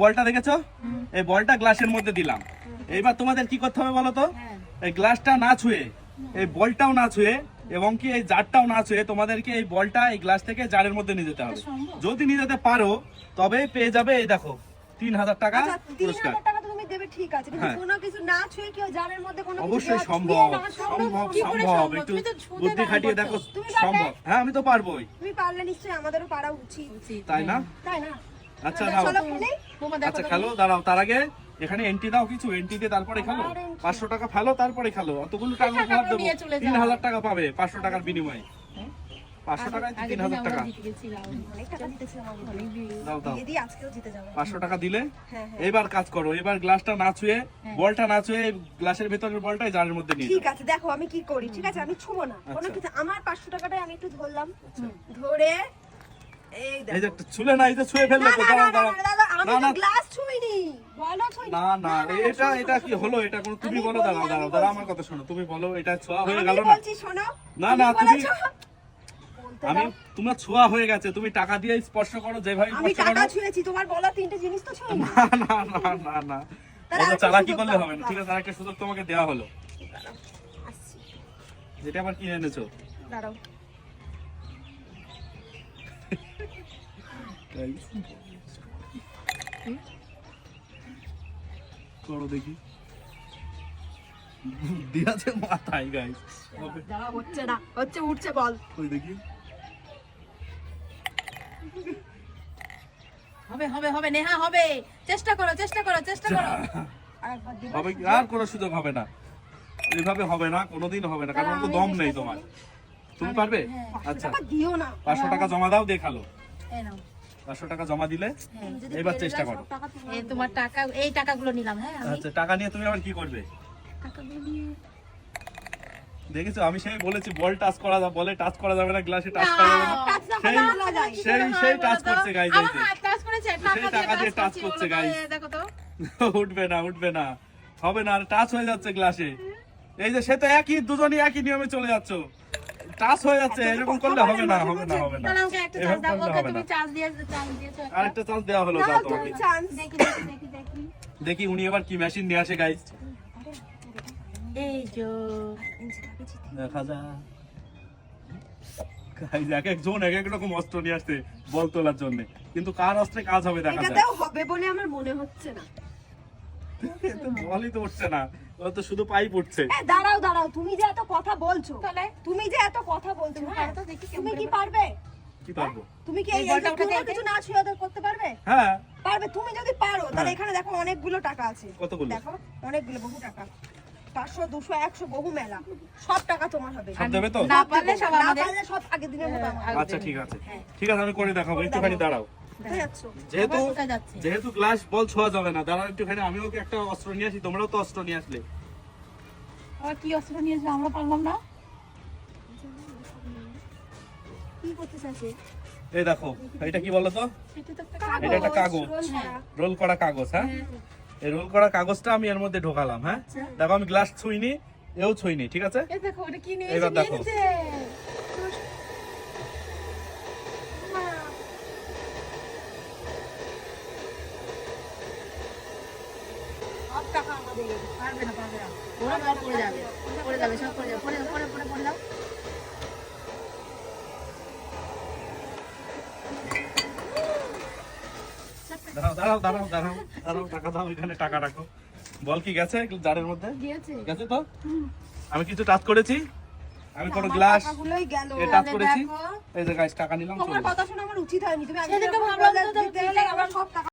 বলটা দেখেছ? এই বলটা গ্লাসের মধ্যে দিলাম। এইবার তোমাদের কি করতে হবে বলো তো? হ্যাঁ। এই গ্লাসটা না ছুঁয়ে এই বলটাও না ছুঁয়ে এবং কি এই জারটাও না ছুঁয়ে তোমাদেরকে এই বলটা এই গ্লাস থেকে জারের মধ্যে নিয়ে যেতে হবে। যদি নিয়ে যেতে পারো তবে পেয়ে যাবে এই দেখো তিন হাজার টাকা আচ্ছা পুরস্কার। হ্যাঁ। অবশ্যই সম্ভব সম্ভব? একটু বুদ্ধি খাটিয়ে দেখো সম্ভব। হ্যাঁ আমি তো পারবোই। তুমি পারলে নিশ্চয়ই আমাদেরও পারা উচিত উচিত, তাই না। তাই না? আচ্ছা দেখো আচ্ছা খেলো দাঁড়াও তার আগে এখানে এন্ট্রি দাও কিছু এন্ট্রি দিয়ে তারপরে খেলো। পাঁচশো টাকা ফেলো তারপরে খেলো। অতগুলো টাকা দেবো। তিন হাজার টাকা পাবে পাঁচশো টাকার বিনিময়ে। পাঁচশো টাকায় তিন হাজার টাকা। দাও দাও। পাঁচশো টাকা দিলে? হ্যাঁ হ্যাঁ। এবার কাজ করো এবার গ্লাসটা না ছুঁয়ে হ্যাঁ। বলটা না ছুঁয়ে গ্লাসের ভেতরের বলটা জারের মধ্যে নিয়ে ঠিক আছে দেখো আমি কি করি ঠিক আছে? আমি ছুবো না। কোনো আচ্ছা। কিছু আমার পাঁচশো টাকাটাই আমি একটু ধরলাম। ধরে এই যে একটু ছুলে না এই যে ছুঁয়ে ফেললে তো না দাঁড়াও দাঁড়াও। না, না। গ্লাস ছুঁইনি। না না এটা এটা কি হলো? এটা কোনো তুমি বলো দাঁড়াও দাঁড়াও দাঁড়াও আমার কথা শোনো তুমি বলো এটা ছোঁয়া হয়ে গেল না? শোনো না, না, তুমি- আমি তোমার ছোঁয়া হয়ে গেছে তুমি টাকা দিয়ে স্পর্শ করো যেভাবে আমি টাকা ছুঁয়েছি তোমার বলা তিনটে জিনিস তো ছুঁইনি। না না না না না। আরেকটা চালাকি করলে হবে না? ঠিক আছে আরেকটা সুযোগ তোমাকে দেওয়া হলো। যেটা আবার কিনে এনেছো। দাঁড়াও। করো দেখি। মাথায় গাইস হচ্ছে না। হচ্ছে উঠছে বল। ওই দেখি? হবে হবে হবে নেহা হবে। চেষ্টা করো চেষ্টা করো চেষ্টা করো। হবে আর কোনো সুযোগ হবে না। এইভাবে হবে না কোনোদিন হবে না কারণ তো দম নেই তোমার। তুমি পারবে? আচ্ছা। দিও না। পাঁচশো টাকা জমা দাও দেখাল। এই নাও। পাঁচশো টাকা জমা দিলে হ্যাঁ। এবার চেষ্টা করো। তোমার। এই তোমার টাকা এই টাকাগুলো নিলাম হ্যাঁ আমি। আচ্ছা টাকা নিয়ে তুমি আবার কি করবে? দেখেছ আমি সেই বলেছি বল টাচ করা যাবে বলে টাচ করা যাবে না গ্লাসে টাচ করা যাবে না। সেই- সেই- সেই তো? করছে guys, এই যে। সেই টাকা দিয়ে টাচ করছে। এই দেখো তো। উঠবে না উঠবে না। হবে না আর টাচ হয়ে যাচ্ছে গ্লাসে। এই যে সে তো একই দুজনই একই নিয়মে চলে যাচ্ছ। টাচ হয়ে যাচ্ছে এরকম করলে হবে না হবে না হবে না। তাহলে আমাকে একটা চান্স দাও করলে ওকে হবে তুমি না। চান্স দিয়ে চান্স দিয়েছ একটা। আরেকটা চান্স দেওয়া হলো দাও তোমাকে। দেখি দেখি দেখি দেখি। দেখি উনি এবার কি মেশিন নিয়ে আসে যে। দেখা যা এক একজন এক এক রকম অস্ত্র নিয়ে আসছে বল তোলার জন্য। কিন্তু কার অস্ত্রে কাজ হবে দেখা যায় হবে বলে আমার মনে হচ্ছে না। বলই তো উঠছে না। ও তো শুধু পাইপ উঠছে দাঁড়াও দাঁড়াও তুমি যে এত কথা বলছো তাহলে? তুমি যে এত কথা বলছো হ্যাঁ, তো দেখি তুমি কি পারবে? কি পারব? তুমি কি এই এই বলটা উঠাতে কিছু না ছুঁয়ে করতে পারবে? হ্যাঁ। পারবে তুমি যদি পারো তাহলে হ্যাঁ। এখানে দেখো অনেকগুলো টাকা আছে। কতগুলো? দেখো অনেকগুলো বহু টাকা। পাঁচশো দুশো একশো বহু মেলা। সব টাকা তোমার হবে। সব দেবে তো? না পারলে সব আমাদের। সব আগের দিনের মতো আগে আচ্ছা ঠিক আছে। হ্যাঁ। ঠিক আছে আমি করে দেখাবো। একটুখানি দাঁড়াও? যেহেতু? যেহেতু গ্লাস বল ছোঁয়া যাবে না দাঁড়াও একটুখানি আমিও কি একটা অস্ত্র নিয়ে আসি তোমরাও তো অস্ত্র নিয়ে আসলে। কি অস্ত্র নিয়েছে আমরা পারলাম না? কি করতে চাইছে? এই দেখো এটা কি বলো তো এটা একটা কাগজ। রোল করা। কাগজ হ্যাঁ? এই রোল করা কাগজটা আমি এর মধ্যে ঢোকালাম হ্যাঁ? দেখো আমি গ্লাস ছুঁইনি এও ছুঁইনি ঠিক আছে? এই দেখো ওটা কি নিয়েছে এবার দেখো। পারবে না পারবে না ওরা সব পড়ে যাবে পড়ে যাবে সব পড়ে যাবে পড়ে পড়ে পড়ে পড়ে যাও দাঁড়াও দাঁড়াও দাঁড়াও দাঁড়াও দাঁড়াও টাকা দাও এখানে টাকা রাখো। বল কি গেছে জারের মধ্যে? গেছে তো? আমি কিছু টাচ করেছি? আমি কোনো গ্লাস এ টাচ করেছি। এই যে গাইস টাকা নিলাম তোমার কথা শোনা আমার উচিত হয়নি তুমি আগে ভাবলাম তো দিতে দিতে গেলে গেলে। আবার সব টাকা